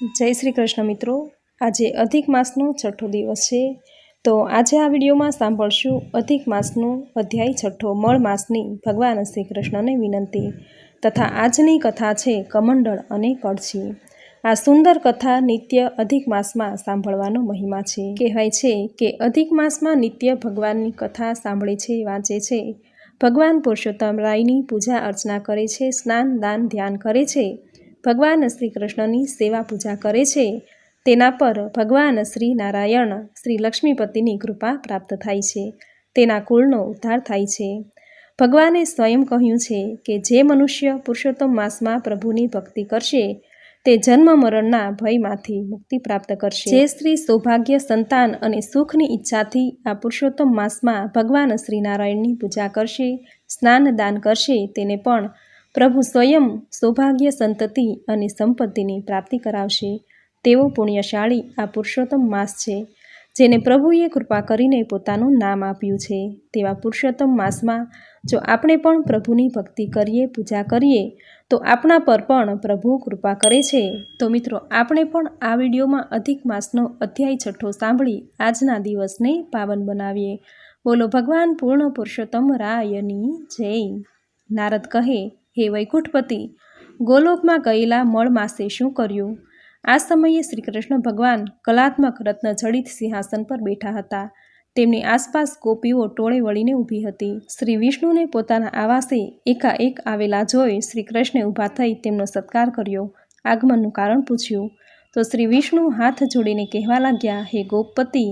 જય શ્રી કૃષ્ણ મિત્રો. આજે અધિક માસનો છઠ્ઠો દિવસ છે. તો આજે આ વિડીયોમાં સાંભળશું અધિક માસનો અધ્યાય છઠ્ઠો મળ માસની ભગવાન શ્રી કૃષ્ણને વિનંતી તથા આજની કથા છે કમંડળ અને કળછી આ સુંદર કથા નિત્ય અધિક માસમાં સાંભળવાનો મહિમા છે. કહેવાય છે કે અધિક માસમાં નિત્ય ભગવાનની કથા સાંભળે છે, વાંચે છે. ભગવાન પુરુષોત્તમ રાયની પૂજા અર્ચના કરે છે, સ્નાન દાન ધ્યાન કરે છે. ભગવાન શ્રી કૃષ્ણની સેવા પૂજા કરે છે, તેના પર ભગવાન શ્રી નારાયણ શ્રી લક્ષ્મીપતિની કૃપા પ્રાપ્ત થાય છે, તેના કુળનો ઉદ્ધાર થાય છે. ભગવાને સ્વયં કહ્યું છે કે જે મનુષ્ય પુરુષોત્તમ માસમાં પ્રભુની ભક્તિ કરશે, તે જન્મ મરણના ભયમાંથી મુક્તિ પ્રાપ્ત કરશે. જે સ્ત્રી સૌભાગ્ય, સંતાન અને સુખની ઈચ્છાથી આ પુરુષોત્તમ માસમાં ભગવાન શ્રી નારાયણની પૂજા કરશે, સ્નાન દાન કરશે, તેને પણ પ્રભુ સ્વયં સૌભાગ્ય, સંતતિ અને સંપત્તિની પ્રાપ્તિ કરાવશે. તેવો પુણ્યશાળી, આ પુરુષોત્તમ માસ છે, જેને પ્રભુએ કૃપા કરીને પોતાનું નામ આપ્યું છે. તેવા પુરુષોત્તમ માસમાં જો આપણે પણ પ્રભુની ભક્તિ કરીએ, પૂજા કરીએ, તો આપણા પર પણ પ્રભુ કૃપા કરે છે. તો મિત્રો, આપણે પણ આ વિડીયોમાં અધિક માસનો અધ્યાય છઠ્ઠો સાંભળી આજના દિવસને પાવન બનાવીએ. બોલો ભગવાન પૂર્ણ પુરુષોત્તમ રાયની જય. નારદ કહે હે વૈકુંઠપતિ ગોલોકમાં ગયેલા મળ માસે શું કર્યું? આ સમયે શ્રીકૃષ્ણ ભગવાન કલાત્મક રત્નજડિત સિંહાસન પર બેઠા હતા. તેમની આસપાસ ગોપીઓ ટોળે વળીને ઊભી હતી. શ્રી વિષ્ણુને પોતાના આવાસે એકાએક આવેલા જોઈ શ્રીકૃષ્ણે ઊભા થઈ તેમનો સત્કાર કર્યો. આગમનનું કારણ પૂછ્યું. તો શ્રી વિષ્ણુ હાથ જોડીને કહેવા લાગ્યા, હે ગોપપતિ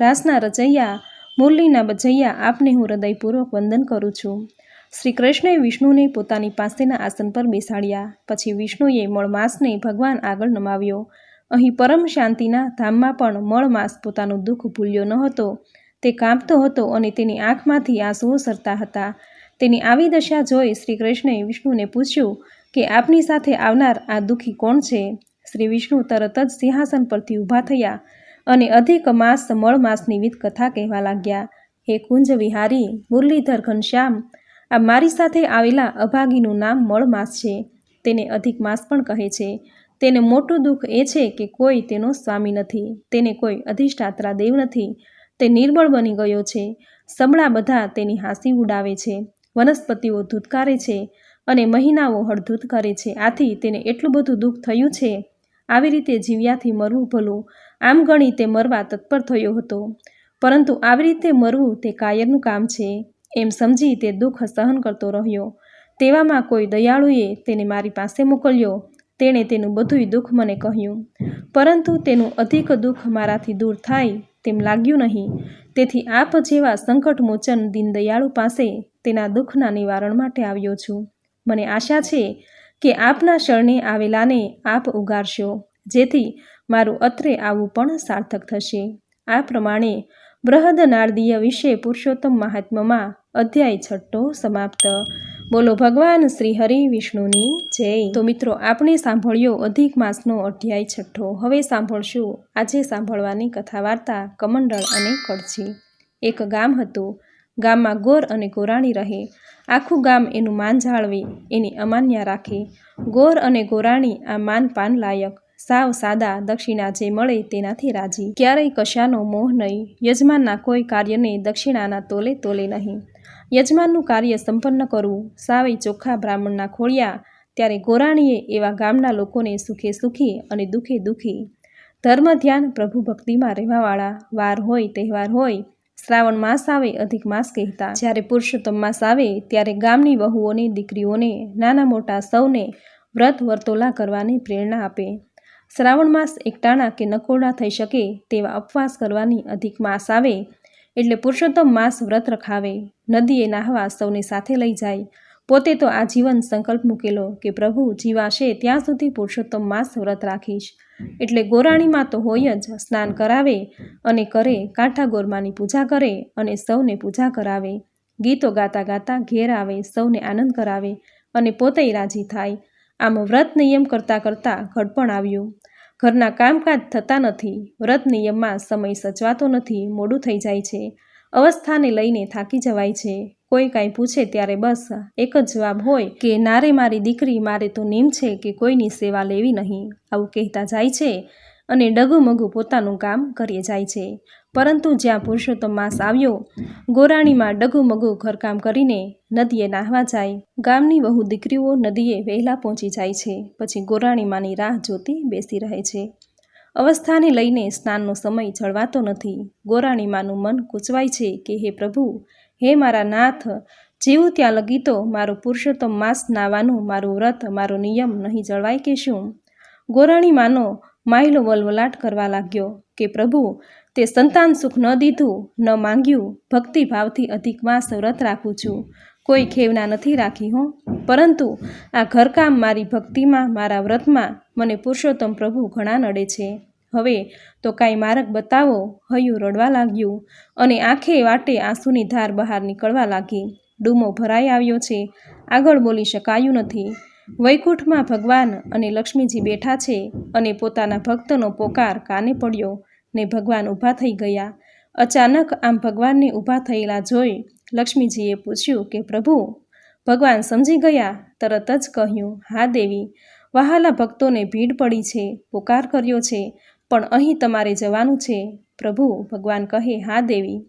રાસના રજૈયા, મુરલીના બજૈયા, આપને હું હૃદયપૂર્વક વંદન કરું છું. શ્રી કૃષ્ણએ વિષ્ણુને પોતાની પાસેના આસન પર બેસાડ્યા. પછી વિષ્ણુએ મળમાસને ભગવાન આગળ નમાવ્યો. અહીં પરમ શાંતિના ધામમાં પણ મળમાસ પોતાનું દુઃખ ભૂલ્યો ન હતો. તે કાંપતો હતો અને તેની આંખમાંથી આંસુઓ સરતા હતા. તેની આવી દશા જોઈ શ્રી કૃષ્ણએ વિષ્ણુને પૂછ્યું કે આપની સાથે આવનાર આ દુઃખી કોણ છે? શ્રી વિષ્ણુ તરત જ સિંહાસન પરથી ઊભા થયા અને અધિક માસ મળમાસની વિધ કથા કહેવા લાગ્યા. હે કુંજ વિહારી મુરલીધર ઘનશ્યામ આ મારી સાથે આવેલા અભાગીનું નામ મળમાસ છે. તેને અધિક માસ પણ કહે છે. તેને મોટું દુઃખ એ છે કે કોઈ તેનો સ્વામી નથી. તેને કોઈ અધિષ્ઠાત્રા દેવ નથી. તે નિર્બળ બની ગયો છે. સમળા બધા તેની હાંસી ઉડાવે છે. વનસ્પતિઓ ધૂતકારે છે અને મહિનાઓ હળધૂત કરે છે. આથી તેને એટલું બધું દુઃખ થયું છે. આવી રીતે જીવ્યાથી મરવું ભલું. આમ ગણી તે મરવા તત્પર થયો હતો. પરંતુ આવી રીતે મરવું તે કાયરનું કામ છે. એમ સમજી તે દુઃખ સહન કરતો રહ્યો. તેવામાં કોઈ દયાળુએ તેને મારી પાસે મોકલ્યો. તેણે તેનું બધુંય દુઃખ મને કહ્યું. પરંતુ તેનું અધિક દુઃખ મારાથી દૂર થાય તેમ લાગ્યું નહીં. તેથી આપ જેવા સંકટમોચન દીનદયાળુ પાસે તેના દુઃખના નિવારણ માટે આવ્યો છું. મને આશા છે કે આપના શરણે આવેલાને આપ ઉગારશો, જેથી મારું અત્રે આવવું પણ સાર્થક થશે. આ પ્રમાણે બૃહદ નારદીય વિશે પુરુષોત્તમ મહાત્મામાં અધ્યાય છઠ્ઠો સમાપ્ત. બોલો, ભગવાન શ્રી હરિ વિષ્ણુની જય. તો મિત્રો, આપણે સાંભળ્યો અધિક માસનો અધ્યાય છઠ્ઠો. હવે સાંભળશું આજે સાંભળવાની કથા વાર્તા કમંડળ અને કળછી એક ગામ હતું. ગામમાં ગોર અને ગોરાણી રહે. આખું ગામ એનું માન જાળવે, એની અમાન્ય રાખે. ગોર અને ગોરાણી આ માન પાન લાયક. સાવ સાદા દક્ષિણા જે મળે તેનાથી રાજી. ક્યારેય કશાનો મોહ નહીં. યજમાનના કોઈ કાર્યને દક્ષિણાના તોલે તોલે નહીં. યજમાનનું કાર્ય સંપન્ન કરવું. સાવે ચોખ્ખા બ્રાહ્મણના ખોળ્યા, ત્યારે ગોરાણીએ એવા ગામના લોકોને સુખે સુખી અને દુઃખે દુઃખી. ધર્મ ધ્યાન પ્રભુ ભક્તિમાં રહેવાવાળા. વાર હોય, તહેવાર હોય, શ્રાવણ માસ આવે, અધિક માસ કહેતા. જ્યારે પુરુષોત્તમ માસ આવે, ત્યારે ગામની વહુઓને, દીકરીઓને, નાના મોટા સૌને વ્રત વર્તોલા કરવાની પ્રેરણા આપે. શ્રાવણ માસ એકટાણા કે નકોડા થઈ શકે તેવા ઉપવાસ કરવાની અધિક માસ આવે એટલે પુરુષોત્તમ માસ વ્રત રખાવે, નદીએ નાહવા સૌને સાથે લઈ જાય. પોતે તો આજીવન સંકલ્પ મૂકેલો કે પ્રભુ જીવાશે ત્યાં સુધી પુરુષોત્તમ માસ વ્રત રાખીશ. એટલે ગોરાણીમાં તો હોય જ સ્નાન કરાવે અને કરે કાંઠા ગોરમાની પૂજા કરે અને સૌને પૂજા કરાવે. ગીતો ગાતા ગાતા ઘેર આવે, સૌને આનંદ કરાવે અને પોતે રાજી થાય. આમ વ્રત નિયમ કરતાં કરતાં ઘડપણ આવ્યું. ઘરના કામકાજ થતા નથી, વ્રત નિયમમાં સમય સચવાતો નથી, મોડું થઈ જાય છે. અવસ્થાને લઈને થાકી જવાય છે. કોઈ કાંઈ પૂછે ત્યારે બસ એક જ જવાબ હોય કે નારે મારી દીકરી, મારે તો નિમ છે કે કોઈની સેવા લેવી નહીં. આવું કહેતા જાય છે અને ડગુમગુ પોતાનું કામ કરીએ જાય છે. પરંતુ જ્યાં પુરુષોત્તમ માસ આવ્યો, ગોરાણીમાં ડગુમગુ ઘરકામ કરીને નદીએ નાહવા જાય. ગામની વહુ દીકરીઓ નદીએ વહેલા પહોંચી જાય છે, પછી ગોરાણીમાંની રાહ જોતી બેસી રહે છે. અવસ્થાને લઈને સ્નાનનો સમય જળવાતો નથી. ગોરાણીમાનું મન કૂચવાય છે કે, હે પ્રભુ, હે મારા નાથ, જેવું ત્યાં લગી તો મારો પુરુષોત્તમ માસ નાવાનું મારું વ્રત, મારો નિયમ નહીં જળવાય કે શું? ગોરાણીમાનો માયલો વલવલાટ કરવા લાગ્યો કે, પ્રભુ તે સંતાન સુખ ન દીધું, ન માંગ્યું, ભક્તિભાવથી અધિક માસ વ્રત રાખું છું. કોઈ ખેવના નથી રાખી હું. પરંતુ આ ઘરકામ મારી ભક્તિમાં, મારા વ્રતમાં મને પુરુષોત્તમ પ્રભુ ઘણા નડે છે. હવે તો કાંઈ માર્ગ બતાવો, હૈયું રડવા લાગ્યું અને આંખે વાટે આંસુની ધાર બહાર નીકળવા લાગી. ડૂમો ભરાઈ આવ્યો છે. આગળ બોલી શકાયું નથી. વૈકુંઠમાં ભગવાન અને લક્ષ્મીજી બેઠા છે અને પોતાના ભક્તનો પોકાર કાને પડ્યો? ને ભગવાન ઊભા થઈ ગયા. અચાનક આમ ભગવાનને ઊભા થયેલા જોઈ લક્ષ્મીજીએ પૂછ્યું કે, પ્રભુ, ભગવાન સમજી ગયા? તરત જ કહ્યું, હા દેવી, વહાલા ભક્તોને ભીડ પડી છે, પોકાર કર્યો છે, પણ અહીં તમારે જવાનું છે. પ્રભુ, ભગવાન કહે, હા દેવી,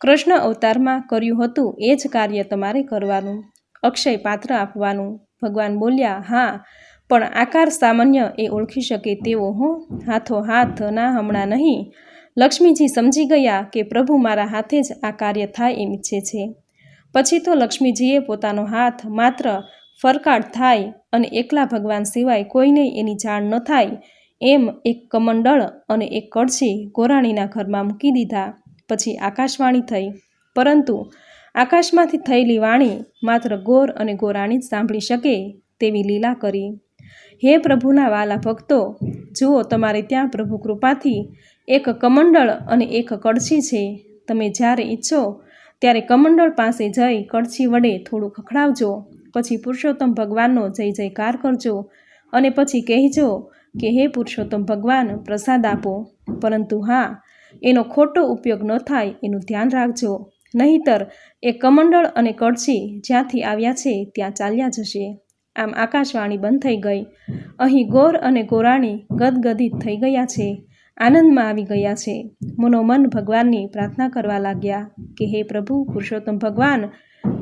કૃષ્ણ અવતારમાં કર્યું હતું એ જ કાર્ય તમારે કરવાનું, અક્ષય પાત્ર આપવાનું. ભગવાન બોલ્યા, હા પણ આકાર સામાન્ય એ ઓળખી શકે તેવો હો. હાથો હાથ ના હમણાં નહીં. લક્ષ્મીજી સમજી ગયા કે પ્રભુ મારા હાથે જ આ કાર્ય થાય એમ ઈચ્છે છે. પછી તો લક્ષ્મીજીએ પોતાનો હાથ માત્ર ફરકાટ થાય અને એકલા ભગવાન સિવાય કોઈને એની જાણ ન થાય એમ એક કમંડળ અને એક કળશી ગોરાણીના ઘરમાં મૂકી દીધા. પછી આકાશવાણી થઈ. પરંતુ આકાશમાંથી થયેલી વાણી માત્ર ગોર અને ગોરાણી જ સાંભળી શકે તેવી લીલા કરી. હે પ્રભુના વાલા ભક્તો, જુઓ તમારે ત્યાં પ્રભુ કૃપાથી એક કમંડળ અને એક કળછી છે. તમે જ્યારે ઈચ્છો ત્યારે કમંડળ પાસે જઈ કળછી વડે થોડું ખખડાવજો. પછી પુરુષોત્તમ ભગવાનનો જય જયકાર કરજો અને પછી કહેજો કે હે પુરુષોત્તમ ભગવાન, પ્રસાદ આપો. પરંતુ હા, એનો ખોટો ઉપયોગ ન થાય એનું ધ્યાન રાખજો. નહીતર એ કમંડળ અને કળછી જ્યાંથી આવ્યા છે, ત્યાં ચાલ્યા જશે. આમ આકાશવાણી બંધ થઈ ગઈ. અહીં ગોર અને ગોરાણી ગદગદિત થઈ ગયા છે. આનંદમાં આવી ગયા છે. મનોમન ભગવાનની પ્રાર્થના કરવા લાગ્યા કે, હે પ્રભુ, પુરુષોત્તમ ભગવાન,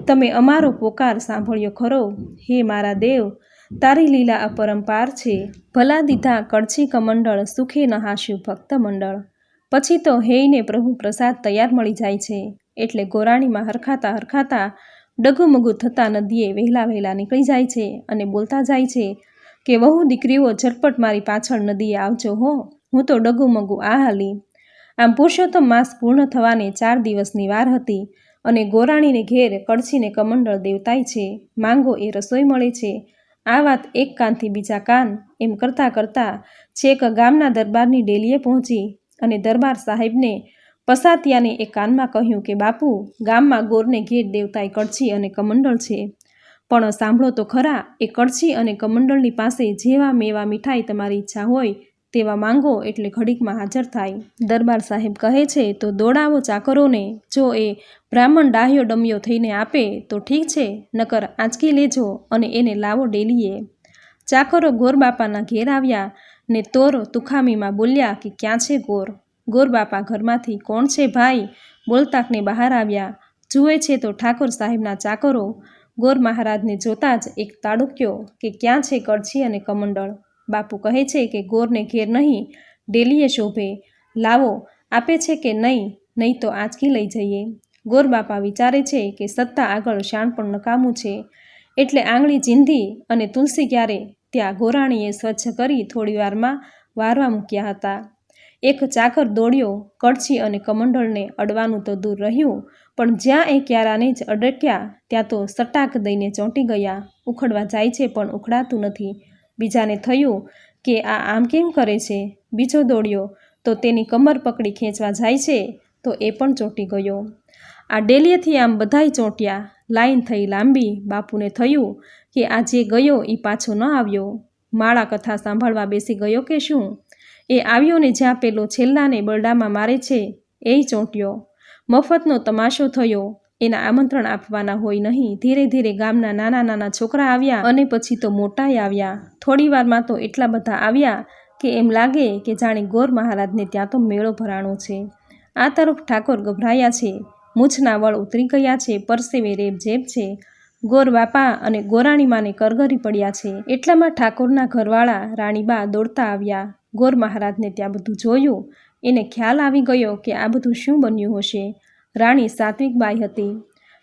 તમે અમારો પોકાર સાંભળ્યો ખરો. હે મારા દેવ, તારી લીલા અપરંપાર છે. ભલા દીધા કળછી કમંડળ સુખે નહાશ્યું ભક્ત મંડળ. પછી તો હેયને પ્રભુ પ્રસાદ તૈયાર મળી જાય છે. એટલે ગોરાણીમાં હરખાતા હરખાતા ડગુમગુ થતાં નદીએ વહેલા વહેલા નીકળી જાય છે અને બોલતા જાય છે કે, વહુ દીકરીઓ, ઝટપટ મારી પાછળ નદીએ આવજો હો. હું તો ડગુમગુ આ હાલી. આમ પુરુષોત્તમ માસ પૂર્ણ થવાને ચાર દિવસની વાર હતી અને ગોરાણીને ઘેર કળછીને કમંડળ દેવતાય છે. માંગો એ રસોઈ મળે છે. આ વાત એક કાનથી બીજા કાન એમ કરતાં કરતાં છેક ગામના દરબારની ડેલીએ પહોંચી અને દરબાર સાહેબને પસાતિયાને એક કાનમાં કહ્યું કે, બાપુ, ગામમાં ગોરને ઘેર દેવતાએ કડછી અને કમંડળ છે. પણ સાંભળો તો ખરા, એ કડછી અને કમંડળની પાસે જેવા મેવા મીઠાઈ તમારી ઈચ્છા હોય, તેવા માંગો એટલે ઘડીકમાં હાજર થાય. દરબાર સાહેબ કહે છે, તો દોડાવો ચાકરોને, જો એ બ્રાહ્મણ ડાહ્યો ડમ્યો થઈને આપે, તો ઠીક છે, નકર આંચકી લેજો અને એને લાવો ડેલીએ. ચાકરો ગોરબાપાના ઘેર આવ્યા ને તોર તુખામીમાં બોલ્યા કે, ક્યાં છે ગોર? ગોરબાપા ઘરમાંથી, કોણ છે ભાઈ? બોલતાકને બહાર આવ્યા. જુએ છે તો ઠાકોર સાહેબના ચાકરો. ગોર મહારાજને જોતા જ એક તાડુક્યો કે, ક્યાં છે કડછી અને કમંડળ? બાપુ કહે છે કે, ગોરને ઘેર નહીં, ડેલીએ શોભે. લાવો, આપે છે કે નહીં? નહીં તો આંચકી લઈ જઈએ. ગોર બાપા વિચારે છે કે, સત્તા આગળ શાણ પણ નકામું છે. એટલે આંગળી ચીંધી અને તુલસી ક્યારે? ત્યાં ગોરાણીએ સ્વચ્છ કરી થોડી વારમાં વારવા મૂક્યા હતા. એક ચાકર દોડ્યો કળછી અને કમંડળને અડવાનું તો દૂર રહ્યું, પણ જ્યાં એ ક્યારાને જ અડક્યા, ત્યાં તો સટાક દઈને ચોંટી ગયા. ઉખડવા જાય છે પણ ઉખડાતું નથી. બીજાને થયું કે આ આમ કેમ કરે છે? બીજો દોડ્યો, તો તેની કમર પકડી ખેંચવા જાય છે, તો એ પણ ચોંટી ગયો. આ ડેલીએથી આમ બધાય ચોંટ્યા. લાઈન થઈ લાંબી. બાપુને થયું કે આ જે ગયો એ પાછો ન આવ્યો. માળા કથા સાંભળવા બેસી ગયો કે શું? એ આવ્યો ને જ્યાં પેલો છેલ્લાને બરડામાં મારે છે એ ચોંટ્યો. મફતનો તમાશો થયો. એના આમંત્રણ આપવાના હોય નહીં. ધીરે ધીરે ગામના નાના નાના છોકરા આવ્યા અને પછી તો મોટાય આવ્યા. થોડી વારમાં તો એટલા બધા આવ્યા કે એમ લાગે કે જાણે ગોર મહારાજને ત્યાં તો મેળો ભરાણો છે. આ તરફ ઠાકોર ગભરાયા છે. મૂછના વળ ઉતરી ગયા છે. પરસેવે રેબ જેબ છે. ગોર બાપા અને ગોરાણીમાને કરગરી પડ્યા છે. એટલામાં ઠાકોરના ઘરવાળા રાણીબા દોડતા આવ્યા. ગોર મહારાજને ત્યાં બધું જોયું. એને ખ્યાલ આવી ગયો કે આ બધું શું બન્યું હશે. રાણી સાત્વિક બાઈ હતી.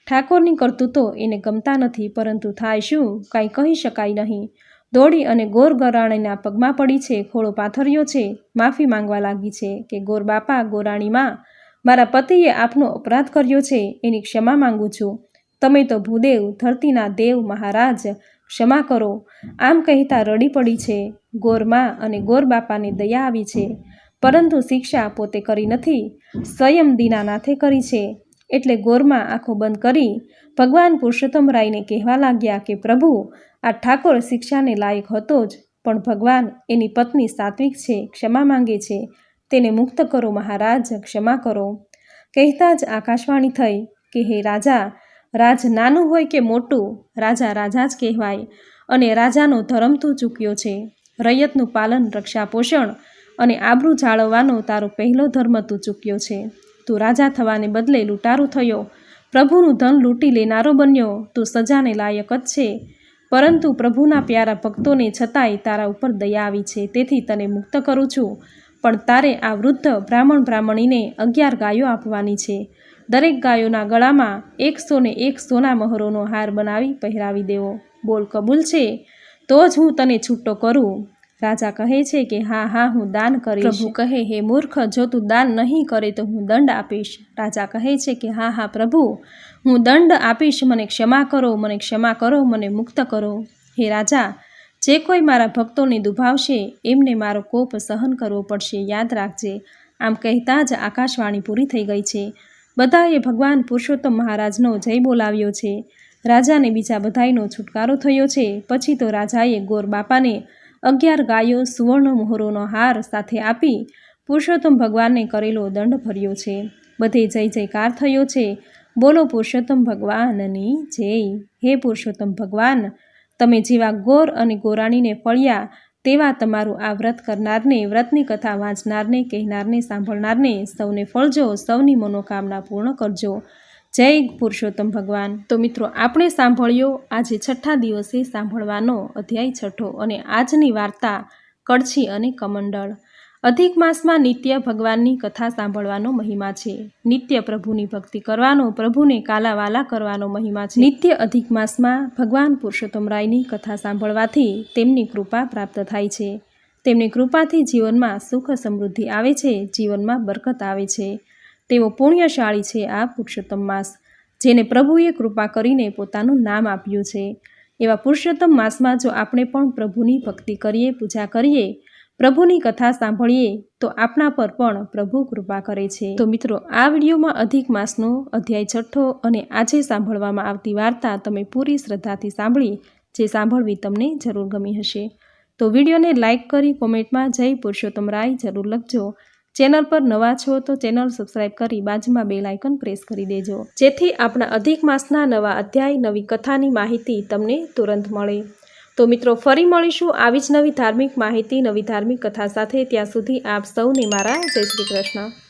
ઠાકોરની કરતૂતો એને ગમતા નથી, પરંતુ થાય શું? કાંઈ કહી શકાય નહીં. દોડી અને ગોર ગરાણીના પગમાં પડી છે, ખોળો પાથર્યો છે. માફી માંગવા લાગી છે કે ગોર બાપા ગોરાણીમાં મારા પતિએ આપનો અપરાધ કર્યો છે, એની ક્ષમા માંગુ છું. તમે તો ભૂદેવ, ધરતીના દેવ મહારાજ ક્ષમા કરો. આમ કહેતા રડી પડી છે. ગોરમાં અને ગોર બાપાને દયા આવી છે. પરંતુ શિક્ષા પોતે કરી નથી. સ્વયં દીનાનાથે કરી છે. એટલે ગોરમાં આંખો બંધ કરી ભગવાન પુરુષોત્તમ રાયને કહેવા લાગ્યા કે, પ્રભુ, આ ઠાકોર શિક્ષાને લાયક હતો જ, પણ ભગવાન એની પત્ની સાત્વિક છે, ક્ષમા માંગે છે. તેને મુક્ત કરો મહારાજ, ક્ષમા કરો. કહેતા જ આકાશવાણી થઈ કે, હે રાજા રાજ નાનું હોય કે મોટું, રાજા રાજા જ કહેવાય અને રાજાનો ધર્મ તું ચૂક્યો છે. રૈયતનું પાલન રક્ષા પોષણ અને આબરૂ જાળવવાનો તારો પહેલો ધર્મ તું ચૂક્યો છે. તું રાજા થવાને બદલે લૂંટારું થયો, પ્રભુનું ધન લૂંટી લેનારો બન્યો, તું સજાને લાયક જ છે. પરંતુ પ્રભુના પ્યારા ભક્તોને છતાંય તારા ઉપર દયા આવી છે, તેથી તને મુક્ત કરું છું. પણ તારે આ વૃદ્ધ બ્રાહ્મણ બ્રાહ્મણીને અગિયાર ગાયો આપવાની છે. દરેક ગાયોના ગળામાં એકસો ને એક સોના મહોરોનો હાર બનાવી પહેરાવી દેવો. બોલ કબૂલ છે? તો જ હું તને છૂટો કરું. રાજા કહે છે કે, હા હા, હું દાન કરીશ. પ્રભુ કહે, હે મૂર્ખ, જો તું દાન નહીં કરે તો હું દંડ આપીશ. રાજા કહે છે કે, હા હા, પ્રભુ, હું દંડ આપીશ. મને ક્ષમા કરો, મને ક્ષમા કરો, મને મુક્ત કરો. હે રાજા, જે કોઈ મારા ભક્તોને દુભાવશે, એમને મારો કોપ સહન કરવો પડશે. યાદ રાખજે, આમ કહેતા જ આકાશવાણી પૂરી થઈ ગઈ છે. બધાએ ભગવાન પુરુષોત્તમ મહારાજનો જય બોલાવ્યો છે. રાજાને બીજા બધાયનો છુટકારો થયો છે. પછી તો રાજાએ ગોર બાપાને અગિયાર ગાયો, સુવર્ણ મોહરોનો હાર સાથે આપી પુરુષોત્તમ ભગવાનને કરેલો દંડ ભર્યો છે. બધે જય જયકાર થયો છે. બોલો પુરુષોત્તમ ભગવાનની જય. હે પુરુષોત્તમ ભગવાન, તમે જેવા ગોર અને ગોરાણીને ફળ્યા તેવા તમારું આ વ્રત કરનારને, વ્રતની કથા વાંચનારને, કહેનારને, સાંભળનારને સૌને ફળજો, સૌની મનોકામના પૂર્ણ કરજો. જય પુરુષોત્તમ ભગવાન. તો મિત્રો, આપણે સાંભળ્યો આજે છઠ્ઠા દિવસે સાંભળવાનો અધ્યાય છઠ્ઠો અને આજની વાર્તા કડછી અને કમંડળ. અધિક માસમાં નિત્ય ભગવાનની કથા સાંભળવાનો મહિમા છે. નિત્ય પ્રભુની ભક્તિ કરવાનો, પ્રભુને કાલાવાલા કરવાનો મહિમા છે. નિત્ય અધિક માસમાં ભગવાન પુરુષોત્તમ રાયની કથા સાંભળવાથી તેમની કૃપા પ્રાપ્ત થાય છે. તેમની કૃપાથી જીવનમાં સુખ સમૃદ્ધિ આવે છે, જીવનમાં બરકત આવે છે. તેઓ પુણ્યશાળી છે આ પુરુષોત્તમ માસ, જેને પ્રભુએ કૃપા કરીને પોતાનું નામ આપ્યું છે. એવા પુરુષોત્તમ માસમાં જો આપણે પણ પ્રભુની ભક્તિ કરીએ, પૂજા કરીએ પ્રભુની કથા સાંભળીએ તો આપણા પર પણ પ્રભુ કૃપા કરે છે. તો મિત્રો, આ વિડીયોમાં અધિક માસનો અધ્યાય છઠ્ઠો અને આજે સાંભળવામાં આવતી વાર્તા તમે પૂરી શ્રદ્ધાથી સાંભળી, જે સાંભળવી તમને જરૂર ગમી હશે. તો વિડીયોને લાઇક કરી કોમેન્ટમાં જય પુરુષોત્તમ રાય જરૂર લખજો. ચેનલ પર નવા છો તો ચેનલ સબસ્ક્રાઇબ કરી બાજુમાં બેલ આઇકન પ્રેસ કરી દેજો. જેથી આપણા અધિક માસના નવા અધ્યાય, નવી કથાની માહિતી તમને તુરંત મળે. તો મિત્રો, ફરી મળીશું આવી જ નવી ધાર્મિક માહિતી, નવી ધાર્મિક કથા સાથે. ત્યાં સુધી આપ સૌને મારા જય શ્રી કૃષ્ણ.